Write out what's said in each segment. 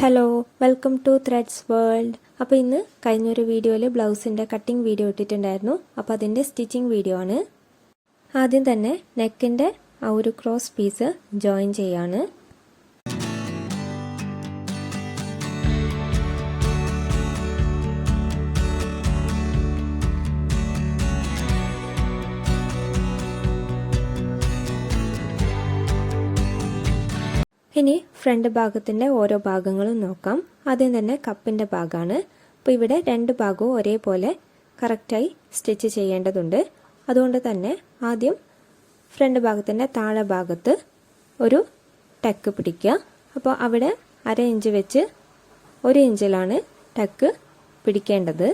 Hello welcome to threads world അപ്പോൾ ഇന്ന് കഴിഞ്ഞൊരു വീഡിയോയിൽ ബ്ലൗസിന്റെ കട്ടിംഗ് വീഡിയോ ഇട്ടിട്ടുണ്ടായിരുന്നു. അപ്പോൾ അതിന്റെ സ്റ്റിച്ചിങ് വീഡിയോ ആണ്. ആദ്യം തന്നെ നെക്കിന്റെ ആ ഒരു ക്രോസ് പീസ് ജോയിൻ ചെയ്യാണ്. ഇനി ഫ്രണ്ട് ഭാഗത്തിന്റെ ഓരോ ഭാഗങ്ങളും നോക്കാം. ആദ്യം തന്നെ കപ്പിന്റെ ഭാഗമാണ് അപ്പോൾ ഇവിടെ രണ്ട് ഭാഗവും ഒരേപോലെ കറക്റ്റായി സ്റ്റിച്ച് ചെയ്യേണ്ടതുണ്ട്. അതുകൊണ്ട് തന്നെ ആദ്യം ഫ്രണ്ട് ഭാഗത്തിന്റെ താഴെ ഭാഗത്ത് ഒരു ടക്ക് പിടിക്കുക. അപ്പോൾ അവിടെ അര ഇഞ്ച് വെച്ച് ഒരു ഇഞ്ചിലാണ് ടക്ക് പിടിക്കേണ്ടത്.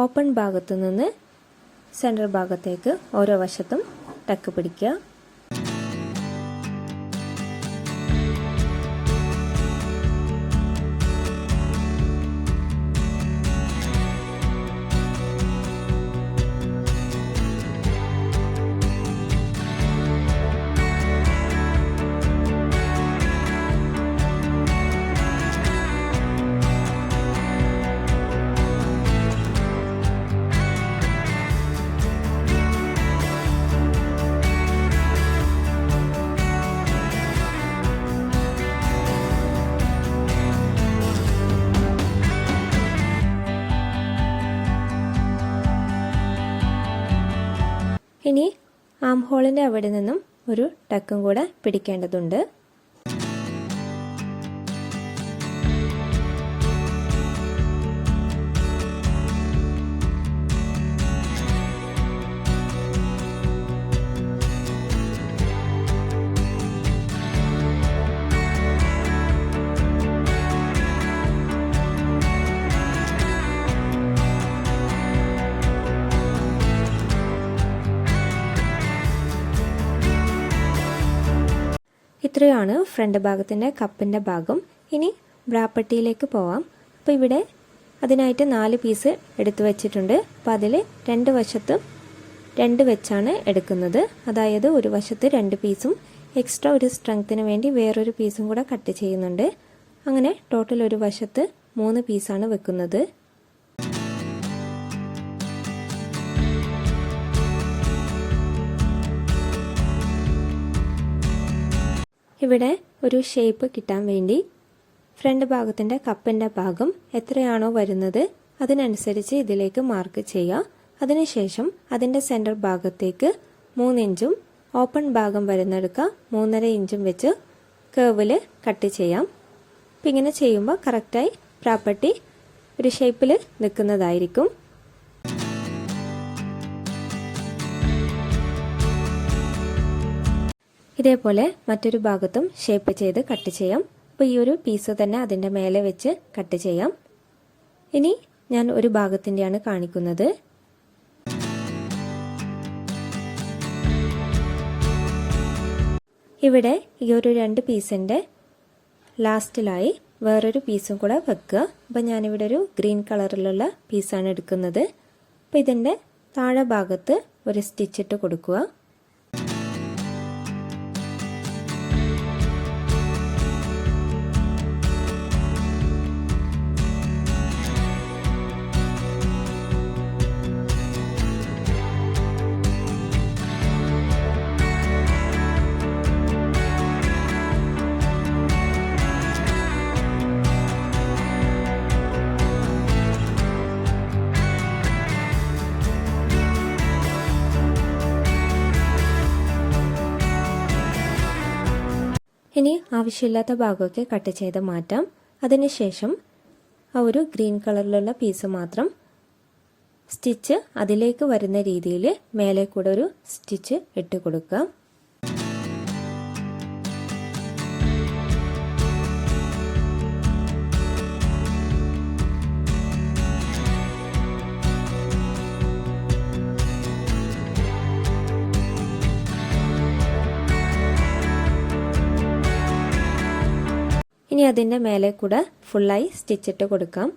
ഓപ്പൺ ഭാഗത്തു നിന്ന് സെന്റർ ഭാഗത്തേക്ക് ഓരോ വശത്തും ടക്ക് പിടിക്കുക. ആം ഹോളിന്റെ അവിടെ നിന്നും ഒരു ടക്കും കൂടെ പിടിക്കേണ്ടതുണ്ട്. ഇത്രയാണ് ഫ്രണ്ട് ഭാഗത്തിന്റെ കപ്പിന്റെ ഭാഗം. ഇനി ബ്രാപ്പട്ടിയിലേക്ക് പോവാം. അപ്പോൾ ഇവിടെ അതിനായിട്ട് നാല് പീസ് എടുത്തു വച്ചിട്ടുണ്ട്. അപ്പോൾ അതിൽ രണ്ട് വശത്തും രണ്ട് വെച്ചാണ് എടുക്കുന്നത്. അതായത് ഒരു വശത്ത് രണ്ട് പീസും എക്സ്ട്രാ ഒരു സ്ട്രെങ്ത്തിന് വേണ്ടി വേറൊരു പീസും കൂടെ കട്ട് ചെയ്യുന്നുണ്ട്. അങ്ങനെ ടോട്ടൽ ഒരു വശത്ത് മൂന്ന് പീസാണ് വെക്കുന്നത്. ഇവിടെ ഒരു ഷേപ്പ് കിട്ടാൻ വേണ്ടി ഫ്രണ്ട് ഭാഗത്തിന്റെ കപ്പിന്റെ ഭാഗം എത്രയാണോ വരുന്നത് അതിനനുസരിച്ച് ഇതിലേക്ക് മാർക്ക് ചെയ്യുക. അതിനുശേഷം അതിന്റെ സെന്റർ ഭാഗത്തേക്ക് മൂന്നിഞ്ചും ഓപ്പൺ ഭാഗം വരുന്നെടുക്കുക. മൂന്നര ഇഞ്ചും വെച്ച് കേവിൽ കട്ട് ചെയ്യാം. അപ്പം ഇങ്ങനെ ചെയ്യുമ്പോൾ കറക്റ്റായി പ്രോപ്പർട്ടി ഒരു ഷേപ്പിൽ നിൽക്കുന്നതായിരിക്കും. ഇതേപോലെ മറ്റൊരു ഭാഗത്തും ഷേപ്പ് ചെയ്ത് കട്ട് ചെയ്യാം. അപ്പോൾ ഈ ഒരു പീസ് തന്നെ അതിന്റെ മേലെ വെച്ച് കട്ട് ചെയ്യാം. ഇനി ഞാൻ ഒരു ഭാഗത്തിന്റെയാണ് കാണിക്കുന്നത്. ഇവിടെ ഈ ഒരു രണ്ട് പീസിന്റെ ലാസ്റ്റിലായി വേറൊരു പീസും കൂടെ വെക്കുക. അപ്പം ഞാനിവിടെ ഒരു ഗ്രീൻ കളറിലുള്ള പീസാണ് എടുക്കുന്നത്. അപ്പോൾ ഇതിന്റെ താഴെ ഭാഗത്ത് ഒരു സ്റ്റിച്ചിട്ട് കൊടുക്കുക. ഇനി ആവശ്യമില്ലാത്ത ഭാഗമൊക്കെ കട്ട് ചെയ്ത് മാറ്റാം. അതിനുശേഷം ആ ഒരു ഗ്രീൻ കളറിലുള്ള പീസ് മാത്രം സ്റ്റിച്ച് അതിലേക്ക് വരുന്ന രീതിയിൽ മേലെ കൂടെ ഒരു സ്റ്റിച്ച് ഇട്ട് കൊടുക്കുക ഇനി അതിന്റെ മേലെ കൂടെ ഫുള്ളായി സ്റ്റിച്ചിട്ട് കൊടുക്കാം.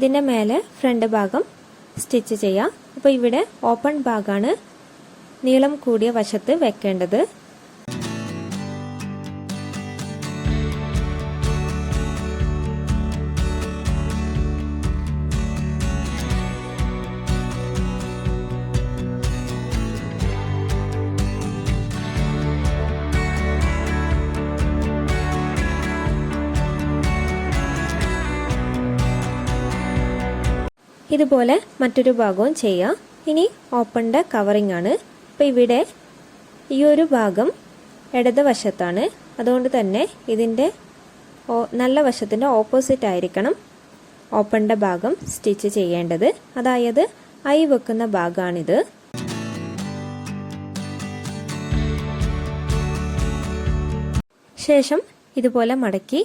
ഇതിന്റെ മേലെ ഫ്രണ്ട് ഭാഗം സ്റ്റിച്ച് ചെയ്യാം. അപ്പോൾ ഇവിടെ ഓപ്പൺ ഭാഗമാണ് നീളം കൂടിയ വശത്ത് വെക്കേണ്ടത്. ഇതുപോലെ മറ്റൊരു ഭാഗവും ചെയ്യാം. ഇനി ഓപ്പണിന്റെ കവറിംഗ് ആണ്. അപ്പോൾ ഇവിടെ ഈ ഒരു ഭാഗം ഇടതുവശത്താണ് അതുകൊണ്ട് തന്നെ ഇതിന്റെ നല്ല വശത്തിന്റെ ഓപ്പോസിറ്റ് ആയിരിക്കണം ഓപ്പണിന്റെ ഭാഗം സ്റ്റിച്ച് ചെയ്യേണ്ടത്. അതായത് ഐ വെക്കുന്ന ഭാഗമാണിത് ശേഷം ഇതുപോലെ മടക്കി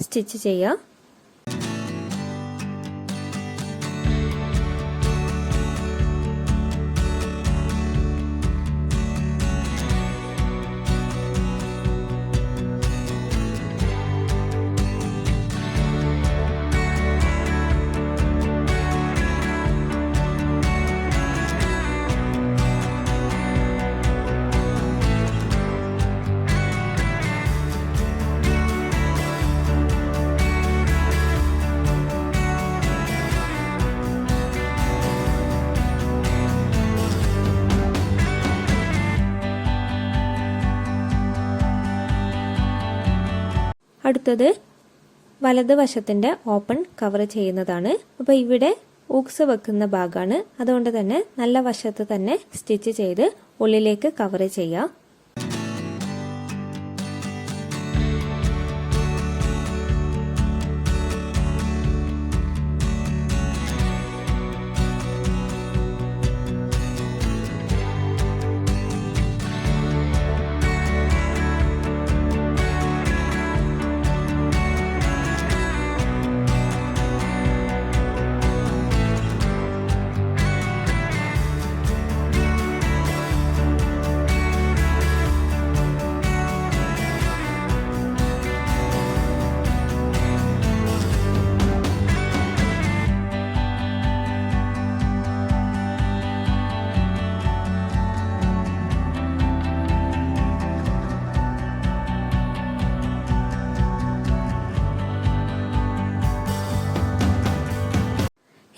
സ്റ്റിച്ച് ചെയ്യാം. അടുത്തത് വലതുവശത്തിന്റെ ഓപ്പൺ കവർ ചെയ്യുന്നതാണ്. അപ്പോൾ ഇവിടെ ഊക്സ് വെക്കുന്ന ഭാഗമാണ് അതുകൊണ്ട് തന്നെ നല്ല വശത്ത് തന്നെ സ്റ്റിച്ച് ചെയ്ത് ഉള്ളിലേക്ക് കവർ ചെയ്യാം.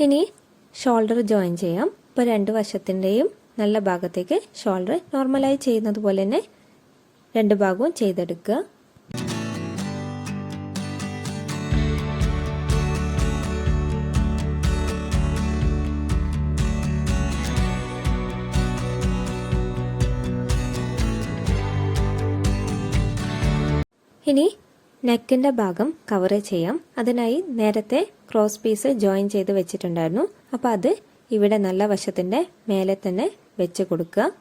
ഇനി ഷോൾഡർ ജോയിൻ ചെയ്യാം. ഇപ്പോൾ രണ്ട് വശത്തിന്റെയും നല്ല ഭാഗത്തേക്ക് ഷോൾഡർ നോർമലായി ചെയ്യുന്നത് പോലെ തന്നെ രണ്ട് ഭാഗവും ചെയ്തെടുക്കുക. ഇനി നെക്കിന്റെ ഭാഗം കവർ ചെയ്യാം. അതിനായി നേരത്തെ ക്രോസ് പീസ് ജോയിൻ ചെയ്ത് വെച്ചിട്ടുണ്ടായിരുന്നു. അപ്പോൾ അത് ഇവിടെ നല്ല വശത്തിന്റെ മേലെ തന്നെ വെച്ച് കൊടുക്കുക.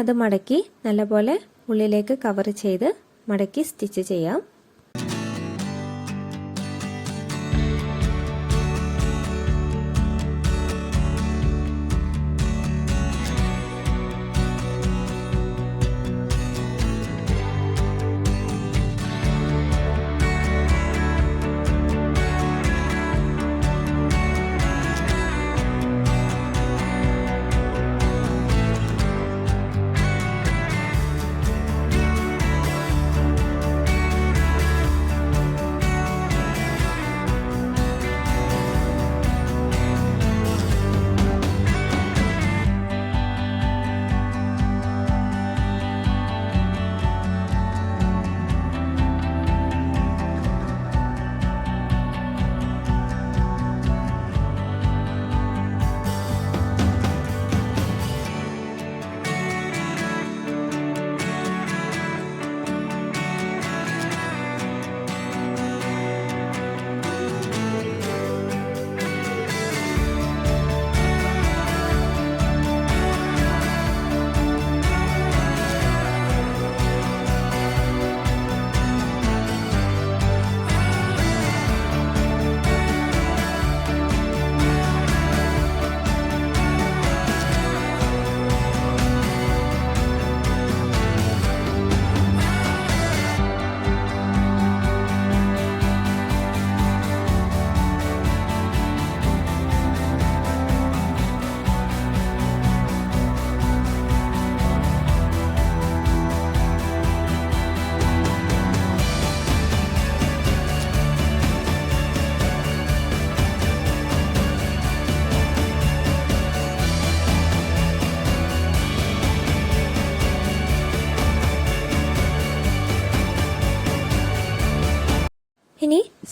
അത് മടക്കി നല്ലപോലെ ഉള്ളിലേക്ക് കവർ ചെയ്ത് മടക്കി സ്റ്റിച്ച് ചെയ്യാം.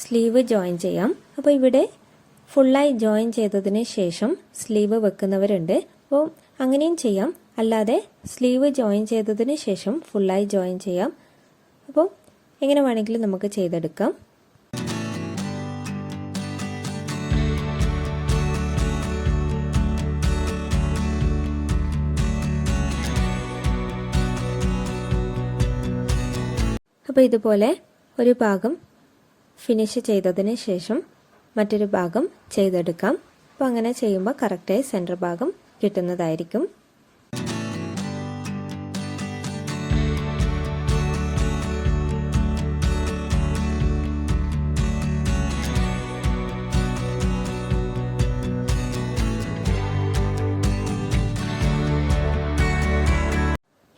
സ്ലീവ് ജോയിൻ ചെയ്യാം. അപ്പോൾ ഇവിടെ ഫുള്ളായി ജോയിൻ ചെയ്തതിന് ശേഷം സ്ലീവ് വെക്കുന്നവരുണ്ട്. അപ്പോൾ അങ്ങനെയും ചെയ്യാം. അല്ലാതെ സ്ലീവ് ജോയിൻ ചെയ്തതിന് ശേഷം ഫുള്ളായി ജോയിൻ ചെയ്യാം. അപ്പോൾ എങ്ങനെ വേണമെങ്കിലും നമുക്ക് ചെയ്തെടുക്കാം. അപ്പോൾ ഇതുപോലെ ഒരു ഭാഗം ഫിനിഷ് ചെയ്തതിന് ശേഷം മറ്റൊരു ഭാഗം ചെയ്തെടുക്കാം. അപ്പോൾ അങ്ങനെ ചെയ്യുമ്പോൾ കറക്റ്റായി സെന്റർ ഭാഗം കിട്ടുന്നതായിരിക്കും.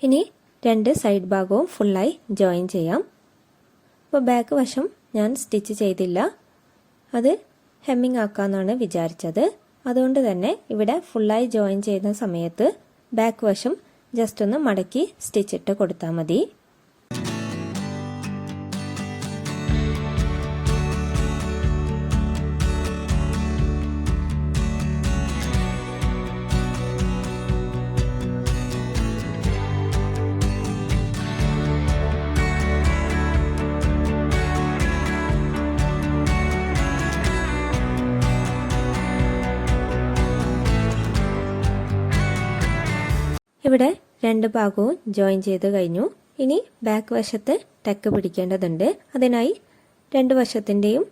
ഇനി രണ്ട് സൈഡ് ഭാഗവും ഫുള്ളായി ജോയിൻ ചെയ്യാം. അപ്പോൾ ബാക്ക് വശം ഞാൻ സ്റ്റിച്ച് ചെയ്തില്ല. അത് ഹെമ്മിങ് ആക്കാമെന്നാണ് വിചാരിച്ചത്. അതുകൊണ്ട് തന്നെ ഇവിടെ ഫുള്ളായി ജോയിൻ ചെയ്യുന്ന സമയത്ത് ബാക്ക് വശം ജസ്റ്റ് ഒന്ന് മടക്കി സ്റ്റിച്ചിട്ട് കൊടുത്താൽ മതി. ഇവിടെ രണ്ട് ഭാഗവും ജോയിൻ ചെയ്ത് കഴിഞ്ഞു. ഇനി ബാക്ക് വശത്ത് ടക്ക് പിടിക്കേണ്ടതുണ്ട്. അതിനായി രണ്ട് വശത്തിന്റെയും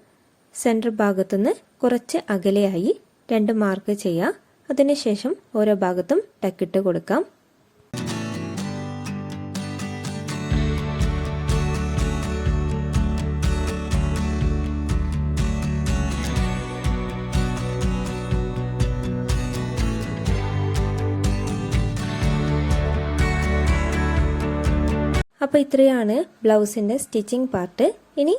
സെന്റർ ഭാഗത്തുനിന്ന് കുറച്ച് അകലെയായി രണ്ട് മാർക്ക് ചെയ്യുക അതിനുശേഷം ഓരോ ഭാഗത്തും ടക്കിട്ട് കൊടുക്കാം. അപ്പോൾ ഇത്രയാണ് ബ്ലൗസിന്റെ സ്റ്റിച്ചിങ് പാർട്ട്. ഇനി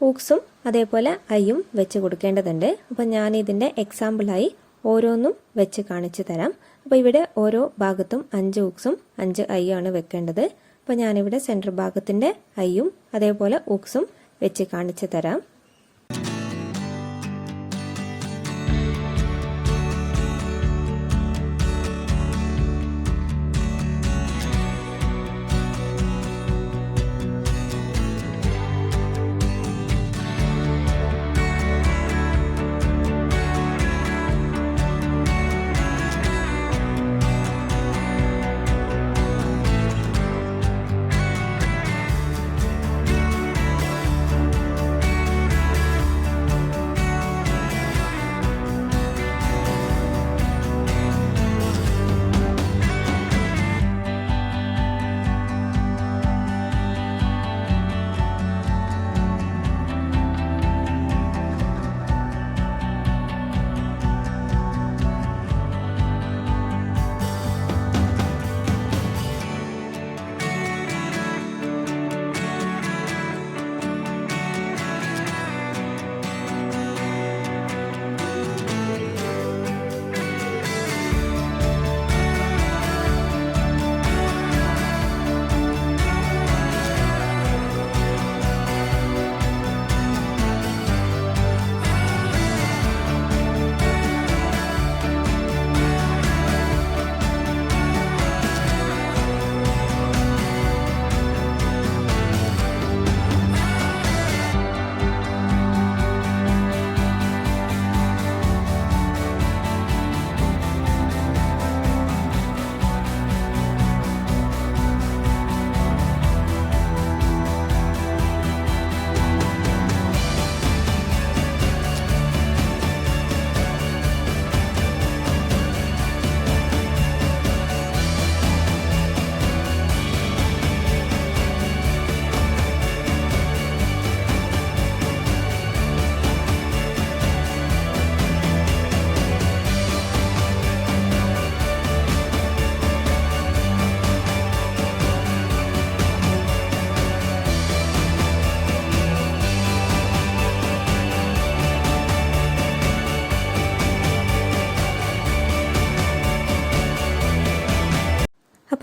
ഊക്സും അതേപോലെ ഐയും വെച്ച് കൊടുക്കേണ്ടതുണ്ട്. അപ്പോൾ ഞാൻ ഇതിന്റെ എക്സാമ്പിളായി ഓരോന്നും വെച്ച് കാണിച്ചു തരാം. അപ്പോൾ ഇവിടെ ഓരോ ഭാഗത്തും അഞ്ച് ഊക്സും അഞ്ച് ഐയാണ് വെക്കേണ്ടത്. അപ്പോൾ ഞാനിവിടെ സെന്റർ ഭാഗത്തിന്റെ ഐയും അതേപോലെ ഊക്സും വെച്ച് കാണിച്ചു തരാം.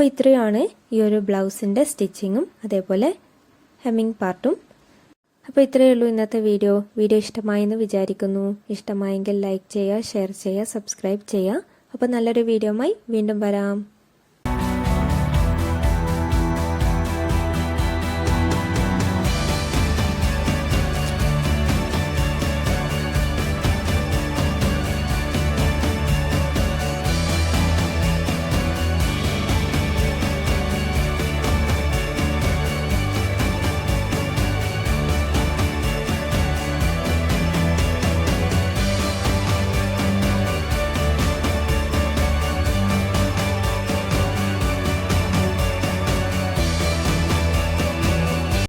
അപ്പോൾ ഇത്രയുമാണ് ഈ ഒരു ബ്ലൗസിന്റെ സ്റ്റിച്ചിങ്ങും അതേപോലെ ഹെമ്മിങ് പാർട്ടും. അപ്പോൾ ഇത്രയേ ഉള്ളൂ ഇന്നത്തെ വീഡിയോ. വീഡിയോ ഇഷ്ടമായെന്ന് വിചാരിക്കുന്നു. ഇഷ്ടമായെങ്കിൽ ലൈക്ക് ചെയ്യുക ഷെയർ ചെയ്യുക സബ്സ്ക്രൈബ് ചെയ്യുക. അപ്പോൾ നല്ലൊരു വീഡിയോമായി വീണ്ടും വരാം.